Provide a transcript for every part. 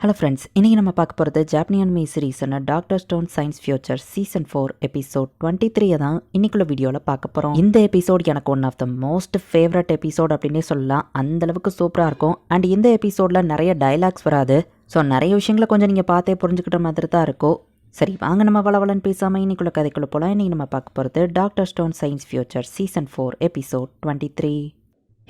Hello friends இன்றைக்கி நம்ம பார்க்க போகிறது ஜாப்பனியன் me சீரீஸான doctor stone science future season four episode twenty த்ரீயை தான் இன்னைக்குள்ள வீடியோவில் பார்க்க போகிறோம் இந்த எபிசோட் எனக்கு one of the most favourite episode அப்படின்னே சொல்லலாம். அந்த அளவுக்கு சூப்பராக இருக்கும். அண்ட் இந்த எபிசோடில் நிறைய டைலாக்ஸ் வராது. ஸோ நிறைய விஷயங்களை கொஞ்சம் நீங்கள் பார்த்தே புரிஞ்சுக்கிட்ட மாதிரி தான் இருக்கும். சரி வாங்க நம்ம வளவலன் பேசாமல் இன்னைக்குள்ள கதைக்குள்ள போகலாம் இன்றைக்கி நம்ம பார்க்க போகிறது doctor stone science future season four episode twenty three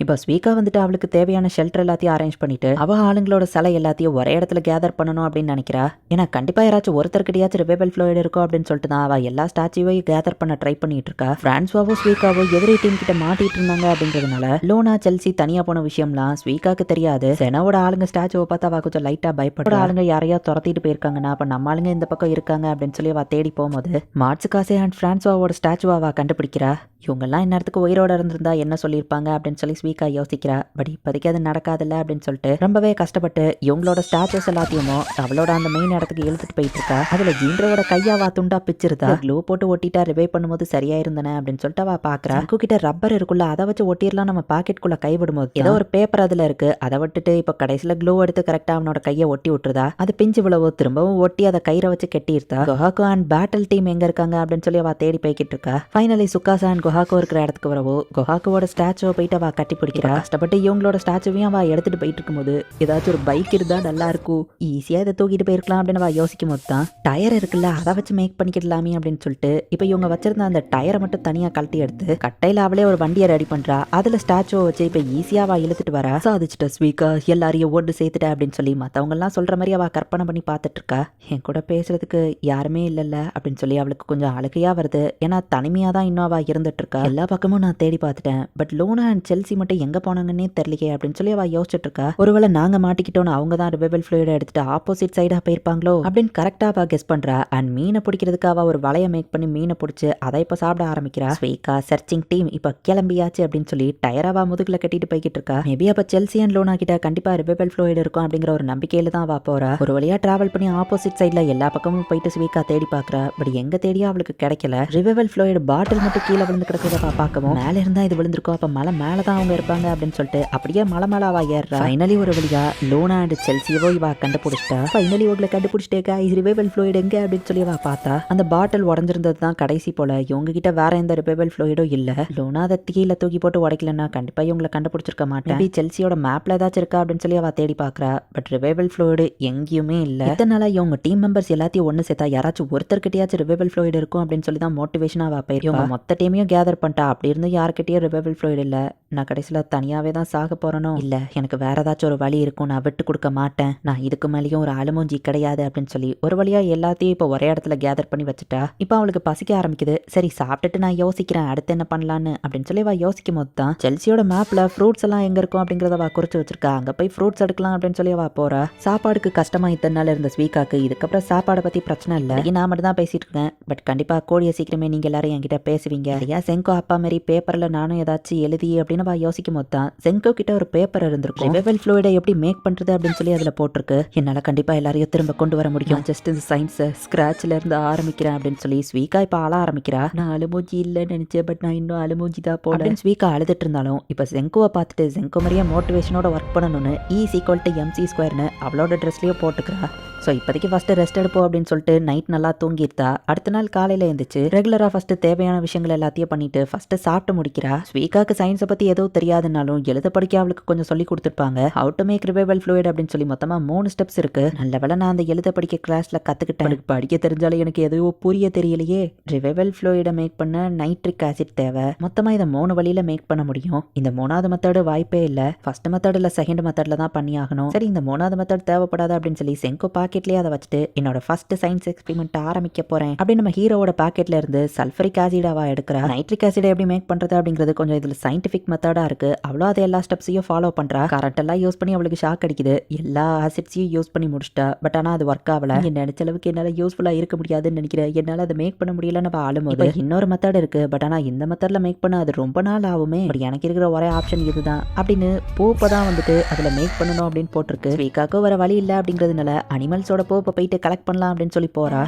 இப்போ ஸ்வீக்கா வந்துட்டு அவளுக்கு தேவையான ஷெல்டர் எல்லாத்தையும் அரேஞ்ச் பண்ணிட்டு அவ ஆளுங்களோட சிலை எல்லாத்தையும் ஒரே இடத்துல கேதர் பண்ணணும் அப்படின்னு நினைக்கிறா? ஏன்னா கண்டிப்பா யாராச்சும் ஒருத்தருக்கிடையாச்சும் ரிவேபல் ஃப்ளோயிட் இருக்கும் அப்படின்னு சொல்லிட்டு தான் அவ எல்லா ஸ்டாச்சுவையும் கேதர் பண்ண ட்ரை பண்ணிட்டு இருக்கா. பிரான்ஸ்வாவோ ஸ்வீக்காவோ எதிரி டீம் கிட்ட மாட்டிட்டு இருந்தாங்க அப்படிங்கிறதுனால லோனா செல்சி தனியா போன விஷயம்லாம் ஸ்வீக்காக்கு தெரியாது. செனவோட ஆளுங்க ஸ்டாச்சுவை பார்த்து அவ கொஞ்சம் லைட்டா பயப்படுற ஆளுங்க யாரையா துரத்திட்டு போயிருக்காங்கன்னா அப்ப நம்ம ஆளுங்க இந்த பக்கம் இருக்காங்க அப்படின்னு சொல்லி அவ தேடி போகும்போது மார்ட்ஸுகாசே அண்ட் பிரான்ஸ்வாவோட ஸ்டாச்சுவை அவ கண்டுபிடிக்கிறா. இவங்கெல்லாம் இந்நேரத்துக்கு உயிரோட இருந்திருந்தா என்ன சொல்லியிருப்பாங்க அப்படின்னு சொல்லி ஸ்வீக்கா யோசிக்கிறா பட் இப்போதைக்கு அது நடக்காதுல்ல? அப்படின்னு சொல்லிட்டு ரொம்பவே கஷ்டப்பட்டு இவங்களோட ஸ்டாச்சஸ் எல்லாத்தையுமோ அவளோட அந்த மெயின் இடத்துக்கு இழுத்துட்டு போயிட்டு இருக்கா அதுல ஜீன்றோட கையாவா துண்டா பிச்சிருதா? க்ளூ போட்டு ஒட்டிட்டா ரிவை பண்ணும்போது சரியா இருந்தன அப்படின்னு சொல்லிட்டு அவ பாக்குறா. கிட்ட ரப்பர் இருக்குல்ல அதை வச்சு ஒட்டிடலாம் நம்ம பாக்கெட்டுக்குள்ள கை விடும்போது. ஏதோ ஒரு பேப்பர் அதுல இருக்கு அதை விட்டுட்டு இப்போ கடைசியில க்ளூ எடுத்து கரெக்டா அவனோட கையை ஒட்டி விட்டுருதா? அது பிஞ்சு விழவோ திரும்பவும் ஒட்டி அதை கயிறை வச்சு கட்டியிருந்தா கொஹாக்கோ அண்ட் பேட்டில் டீம் எங்க இருக்காங்க அப்படின்னு சொல்லி அவ தேடி போய்கிட்டு இருக்கா ஃபைனலி சுக்காசா அண்ட் குஹாக்கோ இருக்கிற இடத்துக்கு வரவோ குஹாக்கோவோட ஸ்டாச்சுவை போயிட்டு அவ கட்டி பிடிக்கிறா? கஷ்டப்பட்டு இவங்களோட ஸ்டாச்சுவையும் அவ எடுத்துட்டு போயிட்டு இருக்கும்போது ஏதாச்சும் ஒரு பைக் இருந்தா நல்லா இருக்கும். ஈஸியா இதை தூக்கிட்டு போயிருக்கலாம் அப்படின்னு அவ யோசிக்கும் போது தான் டயர் இருக்குல்ல அதை வச்சு மேக் பண்ணிக்கிடலாமே அப்படின்னு சொல்லிட்டு இப்போ இவங்க வச்சிருந்த அந்த டயரை மட்டும் தனியா கழட்டி எடுத்து கட்டையில அவளே ஒரு வண்டியை ரெடி பண்றா. அதுல ஸ்டாச்சுவை வச்சு இப்போ ஈஸியா அவ இழுத்துட்டு வர. சாதிச்சிட்ட ஸ்வீக்கா எல்லாரையும் ஓட்டு சேர்த்துட்ட அப்படின்னு சொல்லி மத்தவங்க எல்லாம் சொல்ற மாதிரி அவ கற்பனை பண்ணி பார்த்துட்டு இருக்கா என் கூட பேசுறதுக்கு யாருமே இல்லைல்ல அப்படின்னு சொல்லி அவளுக்கு கொஞ்சம் அழுகையா வருது. ஏன்னா தனிமையா தான் இன்னும் அவ இருந்துட்டு இருக்கா எல்லா பக்கமும் நான் தேடி பார்த்துட்டேன். பட் லோனா அண்ட் செல்சி மட்டும் எங்க போனாங்கன்னே தெரியலையே அப்படின்னு சொல்லி அவ யோசிச்சுட்டு இருக்கா ஒருவேளை நாங்க மாட்டிக்கிட்டோம்னு அவங்க தான் ரிவைவல் ஃப்ளூயிட எடுத்துட்டு ஆப்போசிட் சைடா போயிருப்பாங்களோ அப்படின்னு கரெக்டா அவ கெஸ் பண்றா. அண்ட் மீனை பிடிக்கிறதுக்கு அவ ஒரு வலையை மேக் பண்ணி மீனை பிடிச்சு அதை இப்ப சாப்பிட ஆரம்பிக்கிறா. ஸ்வீக்கா சர்ச்சிங் டீம் இப்ப கிளம்பியாச்சு அப்படின்னு சொல்லி டயராவா முதுகுல கட்டிட்டு போய்கிட்டு இருக்கா மேபி அப்ப செல்சி அண்ட் லோனா கிட்ட கண்டிப்பா ரிவைவல் ஃப்ளூயிட் இருக்கும் அப்படிங்கிற ஒரு நம்பிக்கையில தான் அவ போறா. ஒரு வழியா டிராவல் பண்ணி ஆப்போசிட் சைட்ல எல்லா பக்கமும் போயிட்டு ஸ்வீக்கா தேடி பாக்குறா. பட் எங்க தேடியும் அவளுக்கு கிடைக்கல. ரிவைவல் ஃப்ளூயிட் பாட்டில் மட்டும் கீழே விழுந்து கிடக்கிறத பாக்கவும் பார்க்கவும். மேல இருந்தா இது விழுந்திருக்கும். அப்ப மலை மேல தான் அவங்க இருப்பாங்க அப்படின்னு சொல்லிட்டு அப்படியே மலை மலாவா ஏறுறா. ஃபைனலி ஒரு வழியா லோனா அண்ட் செல்சியவோ இவா கண்டுபிடிச்சிட்டா. ஃபைனலி உங்களை கண்டுபிடிச்சிட்டேக்கா இது ரிவைவல் ஃப்ளோயிட் எங்க? அப்படின்னு சொல்லி இவா பார்த்தா அந்த பாட்டில் உடஞ்சிருந்தது தான் கடைசி போல. இவங்க கிட்ட வேற எந்த ரிவைவல் ஃப்ளோயிடும் இல்ல. லோனா அதை கீழே தூக்கி போட்டு உடைக்கலன்னா கண்டிப்பா இவங்களை கண்டுபிடிச்சிருக்க மாட்டேன். செல்சியோட மேப்ல ஏதாச்சும் இருக்கா அப்படின்னு சொல்லி அவ தேடி பாக்குறா பட் ரிவைவல் ஃப்ளோயிடு எங்கேயுமே இல்ல. இதனால இவங்க டீம் மெம்பர்ஸ் எல்லாத்தையும் ஒன்று சேர்த்தா யாராச்சும் ஒருத்தர்கிட்டயாச்சும் ரிவைவல் ஃப்ளோயிடு இருக்கும் அப்படின்னு சொல்லி தான் மோட்டிவேஷனா வா போயிருக்கா மொத்த டீமையும் கேதர் பண்ணிட்டா. அப்படி இருந்து யாருக்கிட்டயும் ரிவைவல் ஃப்ளோயிடு இல்ல. நான் கடைசியில் தனியாகவே தான் சாக போகிறனோ இல்லை எனக்கு வேற ஏதாச்சும் ஒரு வழி இருக்கும் நான் விட்டு கொடுக்க மாட்டேன். நான் இதுக்கு மேலேயும் ஒரு அலுமூஞ்சி கிடையாது அப்படின்னு சொல்லி ஒரு வழியாக எல்லாத்தையும் இப்போ ஒரே இடத்துல கேதர் பண்ணி வச்சுட்டா இப்போ அவளுக்கு பசிக்க ஆரம்பிக்குது. சரி சாப்பிட்டுட்டு நான் யோசிக்கிறேன் அடுத்து என்ன பண்ணலான்னு அப்படின்னு சொல்லி வா யோசிக்கும் போது தான் செல்சியோட மேப்பில் ஃப்ரூட்ஸ் எல்லாம் எங்கே இருக்கும் அப்படிங்கிறத அவள் குறிச்சு வச்சிருக்கா. அங்கே போய் ஃப்ரூட்ஸ் எடுக்கலாம் அப்படின்னு சொல்லி அவள் போகிறா சாப்பாடுக்கு கஷ்டமாக இத்தனை நாள் இருந்த ஸ்வீக்காக்கு இதுக்கப்புறம் சாப்பாடை பற்றி பிரச்சனை இல்லை. நான் மட்டும் தான் பேசிட்டு இருக்கேன். பட் கண்டிப்பாக கூடிய சீக்கிரமே நீங்கள் எல்லாரும் என்கிட்ட பேசுவீங்க. ஐயா செங்கோ அப்பா மாதிரி பேப்பரில் நானும் ஏதாச்சும் எழுதி அப்படின்னு அவ யோசிக்கும் போது தான் செங்கோ கிட்ட ஒரு பேப்பர் இருந்திருக்கும். ரிவைவல் ஃப்ளூயிடை எப்படி மேக் பண்றது அப்படின்னு சொல்லி அதுல போட்டிருக்கு. என்னால கண்டிப்பா எல்லாரையும் திரும்ப கொண்டு வர முடியும். ஜஸ்ட் இந்த சயின்ஸை ஸ்கிராச்ல இருந்து ஆரம்பிக்கிறேன் அப்படின்னு சொல்லி ஸ்வீக்கா இப்ப ஆள ஆரம்பிக்கிறா. நான் அலுமூஞ்சி இல்லைன்னு நினைச்சேன் பட் நான் இன்னும் அலுமூஞ்சி தான் போட ஸ்வீக்கா அழுதுட்டு இருந்தாலும் இப்ப செங்கோவை பார்த்துட்டு செங்கோ மாதிரியே மோட்டிவேஷனோட ஒர்க் பண்ணணும்னு இ சீக்வல் டு எம்சி ஸ்கொயர்னு அவளோட ட்ரெஸ்லயே போட்டுக்கிறா. ஸோ இப்போதைக்கு ஃபஸ்ட்டு ரெஸ்ட் எடுப்போம் அப்படின்னு சொல்லிட்டு நைட் நல்லா தூங்கியிருந்தா அடுத்த நாள் காலையில் எழுந்துச்சு ரெகுலராக ஃபஸ்ட்டு தேவையான விஷயங்கள் எல்லாத்தையும் பண்ணிட்டு ஃபஸ்ட்டு சாப்பிட்டு முடிக்கிறா. ஸ்வீகாக்கு சயின்ஸை பற்றி எதுவும் தெரியாதுனாலும் எழுத படிக்க அவளுக்கு கொஞ்சம் சொல்லி கொடுத்துருப்பாங்க. How to make revival fluid அப்படின்னு சொல்லி மொத்தமாக மூணு ஸ்டெப்ஸ் இருக்கு. நல்ல வேலை நான் அந்த எழுத படிக்க கிளாஸில் கற்றுக்கிட்டேன் எனக்கு படிக்க தெரிஞ்சாலும் எனக்கு எதுவும் புரிய தெரியலையே. ரிவைவல் ஃப்ளூயிடை மேக் பண்ண நைட்ரிக் ஆசிட் தேவை. மொத்தமாக இதை மூணு வழியில் மேக் பண்ண முடியும். இந்த மூணாவது மெத்தடு வாய்ப்பே இல்லை. ஃபர்ஸ்ட் மெத்தடில் செகண்ட் மெத்தடில் தான் பண்ணி ஆகணும் சரி இந்த மூணாவது மெத்தட் தேவைப்படாது அப்படின்னு சொல்லி செங்கோ பாக்கெட்லேயே அதை வச்சுட்டு என்னோட ஃபர்ஸ்ட் சயின்ஸ் எக்ஸ்பெரிமெண்ட் ஆரம்பிக்க போறேன். அப்படின்னு நம்ம ஹீரோவோட பாக்கெட்ல இருந்து சல்ஃபரிக் ஆசிடாவா எடுக்கிறா. நைட்ரிக் ஆசிட் எப்படி மேக் பண்றது அப்படிங்கிறது கொஞ்சம் இதுல சயின்டிஃபிக் மெத்தடா இருக்கு. அவ்வளோ அதை எல்லா ஸ்டெப்ஸையும் ஃபாலோ பண்றா. கரண்ட் எல்லாம் யூஸ் பண்ணி அவளுக்கு ஷாக் அடிக்குது. எல்லா ஆசிட்ஸையும் யூஸ் பண்ணி முடிச்சிட்டா. பட் ஆனா அது ஒர்க் ஆகல. என் நினைச்ச அளவுக்கு என்னால யூஸ்ஃபுல்லா இருக்க முடியாதுன்னு நினைக்கிறேன் என்னால அதை மேக் பண்ண முடியலன்னு அவ ஆளும்போது இன்னொரு மெத்தட் இருக்கு. பட் ஆனா இந்த மெத்தட்ல மேக் பண்ண அது ரொம்ப நாள் ஆகுமே. பட் எனக்கு இருக்கிற ஒரே ஆப்ஷன் இதுதான். அப்படின்னு பூப்பை தான் வந்துட்டு அதுல மேக் பண்ணணும் அப்படின்னு போட்டிருக்கு. ஸ்வீக்காக்கு வர வழி இல்லை அப்படிங்கிறதுனால அனிமல்ஸோட போப்பை போயிட்டு கலெக்ட் பண்ணலாம் அப்படின்னு சொல்லி போறா.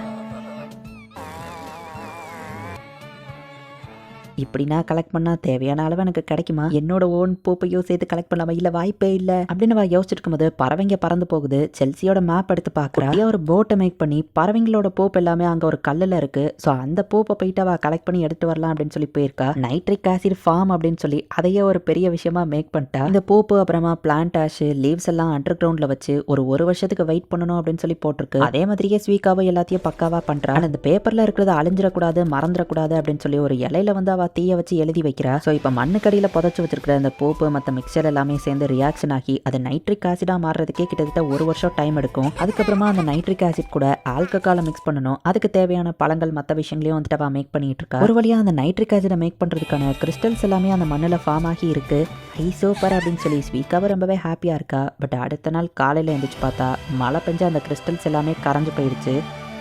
இப்படி நான் கலெக்ட் பண்ணா தேவையான அளவு எனக்கு கிடைக்குமா? என்னோட ஓன் பூப்பையோ சேர்த்து கலெக்ட் பண்ணலாமா? இல்ல வாய்ப்பே இல்ல. அப்படின்னு வா யோசிச்சுட்டு இருக்கும்போது பறவைங்க பறந்து போகுது. செல்சியோட மேப் எடுத்து பாக்குறா. ஒரு போட்டை மேக் பண்ணி பறவைங்களோட போப் எல்லாமே அங்க ஒரு கல்லுல இருக்கு. ஸோ அந்த போப்பை போயிட்டு அவ கலெக்ட் பண்ணி எடுத்து வரலாம் அப்படின்னு சொல்லி போயிருக்கா. நைட்ரிக் ஆசிட் ஃபார்ம் அப்படின்னு சொல்லி அதையே ஒரு பெரிய விஷயமா மேக் பண்ணிட்டா. இந்த போப்பு அப்புறமா பிளான்ட் ஆஷ் லீவ்ஸ் எல்லாம் அண்டர் கிரவுண்ட்ல வச்சு ஒரு ஒரு வருஷத்துக்கு வெயிட் பண்ணணும் அப்படின்னு சொல்லி போட்டிருக்கு. அதே மாதிரியே ஸ்வீக்காவை எல்லாத்தையும் பக்காவா பண்றா. அந்த பேப்பரில் பேப்பர்ல அழிஞ்சிடக்கூடாது மறந்துடக்கூடாது அப்படின்னு சொல்லி ஒரு இலையில வந்து அவ தீய வச்சு எழுதி வைக்கிறா. ஸோ இப்போ மண்ணுக்கடியில் புதைச்சி வச்சிருக்கிற அந்த போப்பு மற்ற மிக்சர் எல்லாமே சேர்ந்து ரியாக்ஷன் ஆகி அது நைட்ரிக் ஆசிடாக மாறுறதுக்கே கிட்டத்தட்ட ஒரு வருஷம் டைம் எடுக்கும். அதுக்கப்புறமா அந்த நைட்ரிக் ஆசிட் கூட ஆல்கஹாலை மிக்ஸ் பண்ணணும். அதுக்கு தேவையான பழங்கள் மற்ற விஷயங்களையும் வந்துட்டு அவள் மேக் பண்ணிட்டு இருக்கா ஒரு வழியாக அந்த நைட்ரிக் ஆசிடை மேக் பண்ணுறதுக்கான கிறிஸ்டல்ஸ் எல்லாமே அந்த மண்ணில் ஃபார்ம் ஆகி இருக்கு. ஐ சூப்பர் அப்படின்னு சொல்லி ஸ்வீக்காவை ரொம்பவே ஹாப்பியாக இருக்கா. பட் அடுத்த நாள் காலையில் எழுந்திரிச்சு பார்த்தா மழை பெஞ்சு அந்த கிறிஸ்டல்ஸ் எல்லாமே கரைஞ்சு போயிடுச்சு.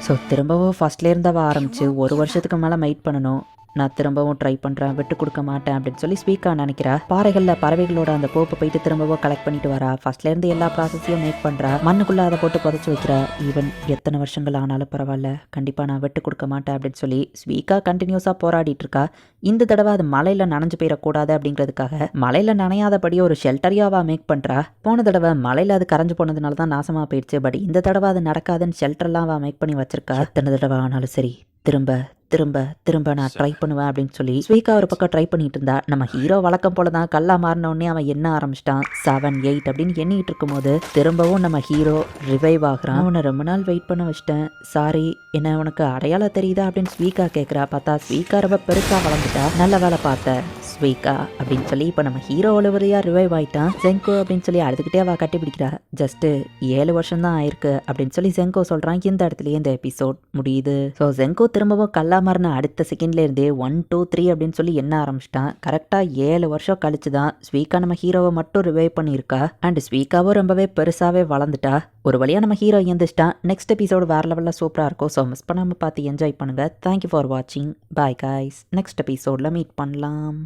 ஸோ திரும்பவும் ஃபர்ஸ்ட்லேருந்து அவள் ஆரம்பிச்சு ஒரு வருஷத்துக்கு மேலே மெயிட் பண்ணணும். நான் திரும்பவும் ட்ரை பண்ணுறேன் விட்டு கொடுக்க மாட்டேன் அப்படின்னு சொல்லி ஸ்வீக்கா நினைக்கிறா. பாறைகளில் பறவைகளோட அந்த கோப்பை போயிட்டு திரும்பவும் கலெக்ட் பண்ணிட்டு வரா. ஃபர்ஸ்ட்லேருந்து எல்லா ப்ராசஸையும் மேக் பண்ணுறா மண்ணுக்குள்ளே அதை போட்டு புதைச்சி வைக்கிறா. ஈவன் எத்தனை வருஷங்கள் ஆனாலும் பரவாயில்ல. கண்டிப்பாக நான் விட்டு கொடுக்க மாட்டேன் அப்படின்னு சொல்லி ஸ்வீக்கா கண்டினியூஸாக போராடிட்டு இருக்கா. இந்த தடவை அது மலையில் நனைஞ்சு போயிடக்கூடாது அப்படிங்கிறதுக்காக மலையில் நனையாதபடி ஒரு ஷெல்டரியாவா மேக் பண்ணுறா போன தடவை மலையில் அது கரைஞ்சு போனதுனால தான் நாசமாக போயிடுச்சு. பட் இந்த தடவை அது நடக்காதுன்னு ஷெல்டர்லாம் அவள் மேக் பண்ணி வச்சிருக்கா. எத்தனை தடவை ஆனாலும் சரி திரும்ப திரும்ப திரும்ப நான் ட்ரை பண்ணுவேன் அப்படின்னு சொல்லி ஸ்வீக்கா ஒரு பக்கம் ட்ரை பண்ணிட்டு இருந்தா நம்ம ஹீரோ வழக்கம் போல தான் கல்லா மாறின உடனே அவன் என்ன ஆரம்பிச்சிட்டான்? செவன் எயிட் அப்படின்னு எண்ணிட்டு இருக்கும்போது திரும்பவும் நம்ம ஹீரோ ரிவைவ் ஆகுறான். அவனை ரொம்ப நாள் வெயிட் பண்ண வச்சிட்டேன். சாரி என்ன உனக்கு அடையாளம் தெரியுதா அப்படின்னு ஸ்வீக்கா கேட்குறா பார்த்தா ஸ்வீக்கா ரொம்ப பெருசா வளர்ந்துட்டா. நல்ல வேலை பார்த்த ஸ்வீக்கா அப்படின்னு சொல்லி இப்போ நம்ம ஹீரோ ஒளிவரியா ரிவைவ் ஆயிட்டான். ஜெங்கோ அப்படின்னு சொல்லி அழுதுகிட்டே அவ கட்டி பிடிக்கிறா. ஜஸ்ட் ஏழு வருஷம் தான் ஆயிருக்கு அப்படின்னு சொல்லி ஜெங்கோ சொல்றான். இந்த இடத்துலயே இந்த எபிசோட் முடியுது. ஸோ ஜெங்கோ திரும்பவும் கல்லா மாறின அடுத்த செகண்ட்லேருந்தே ஒன் டூ த்ரீ அப்படின்னு சொல்லி என்ன ஆரம்பிச்சிட்டான். கரெக்டாக ஏழு வருஷம் கழிச்சு தான் ஸ்வீகா நம்ம ஹீரோவை மட்டும் ரிவைவ் பண்ணியிருக்கா. அண்ட் ஸ்வீகாவும் ரொம்பவே பெருசாகவே வளர்ந்துட்டா. ஒரு வழியாக நம்ம ஹீரோ எந்திரிச்சிட்டான் நெக்ஸ்ட் எபிசோடு வேறு லெவலில் சூப்பராக இருக்கும் ஸோ மிஸ் பண்ணாமல் பார்த்து என்ஜாய் பண்ணுங்கள் தேங்க்யூ ஃபார் வாட்சிங் பாய் காய்ஸ் நெக்ஸ்ட் எபிசோடில் மீட் பண்ணலாம்.